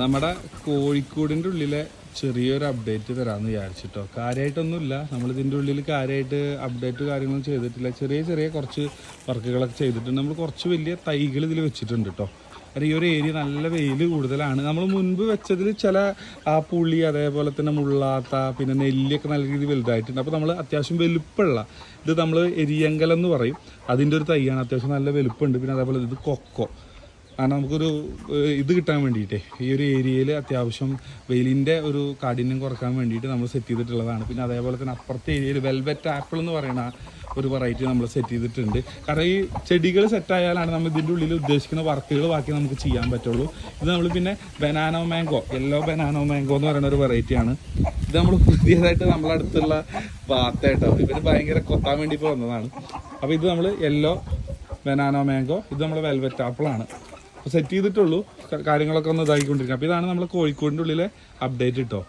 നമ്മുടെ കോഴിക്കോടിന്റെ ഉള്ളിലെ ചെറിയൊരു അപ്ഡേറ്റ് തരാമെന്ന് വിചാരിച്ചിട്ടോ. കാര്യമായിട്ടൊന്നുമില്ല നമ്മൾ ഇതിന്റെ ഉള്ളിൽ കാര്യമായിട്ട് അപ്ഡേറ്റ് കാര്യങ്ങളൊന്നും ചെയ്തിട്ടില്ല. ചെറിയ ചെറിയ കുറച്ച് വർക്കുകളൊക്കെ ചെയ്തിട്ടുണ്ട്. നമ്മൾ കുറച്ച് വലിയ തൈകൾ ഇതിൽ വെച്ചിട്ടുണ്ട് കേട്ടോ കാരണം ഈ ഒരു ഏരിയ നല്ല വെയിൽ കൂടുതലാണ്. നമ്മൾ മുൻപ് വെച്ചതിൽ ചില ആ പുളി അതേപോലെ തന്നെ മുള്ളാത്ത പിന്നെ നെല്ലിയൊക്കെ നല്ല രീതിയിൽ വലുതായിട്ടുണ്ട്. അപ്പോൾ നമ്മൾ അത്യാവശ്യം വലുപ്പമുള്ള ഇത് നമ്മൾ എരിയങ്കലെന്ന് പറയും. അതിന്റെ ഒരു തൈയാണ് അത്യാവശ്യം നല്ല വലുപ്പമുണ്ട്. പിന്നെ അതേപോലെ ഇത് കൊക്കോ. കാരണം നമുക്കൊരു ഇത് കിട്ടാൻ വേണ്ടിയിട്ടേ. ഈ ഒരു ഏരിയയിൽ അത്യാവശ്യം വെയിലിന്റെ ഒരു കാഠിന്യം കുറയ്ക്കാൻ വേണ്ടിയിട്ട് നമ്മൾ സെറ്റ് ചെയ്തിട്ടുള്ളതാണ്. പിന്നെ അതേപോലെ തന്നെ അപ്പുറത്തെ ഏരിയയിൽ വെൽവെറ്റ് ആപ്പിൾ എന്ന് പറയുന്ന ഒരു വെറൈറ്റി നമ്മൾ സെറ്റ് ചെയ്തിട്ടുണ്ട്. കാരണം ഈ ചെടികൾ സെറ്റായാലാണ് നമ്മൾ ഇതിന്റെ ഉള്ളിൽ ഉദ്ദേശിക്കുന്ന വർക്കുകൾ ബാക്കി നമുക്ക് ചെയ്യാൻ പറ്റുള്ളൂ. ഇത് നമ്മൾ പിന്നെ banana mango yellow banana mango എന്ന് പറയുന്ന ഒരു വെറൈറ്റിയാണ് ഇത് നമ്മൾ പുതിയതായിട്ട് നമ്മളെ അടുത്തുള്ള ഭാഗത്തായിട്ടോ ഇവർ ഭയങ്കര കൊത്താൻ വേണ്ടി ഇപ്പോൾ വന്നതാണ്. അപ്പോൾ ഇത് നമ്മൾ യെല്ലോ ബനാനോ മാംഗോ ഇത് നമ്മൾ വെൽവെറ്റ് ആപ്പിളാണ് സെറ്റ് ചെയ്തിട്ടുള്ളൂ. കാര്യങ്ങളൊക്കെ ഒന്ന് ഇതാക്കിക്കൊണ്ടിരിക്കുക അപ്പോൾ ഇതാണ് നമ്മൾ കോഴിക്കോടിന്റെ ഉള്ളിലെ അപ്ഡേറ്റ് കിട്ടോ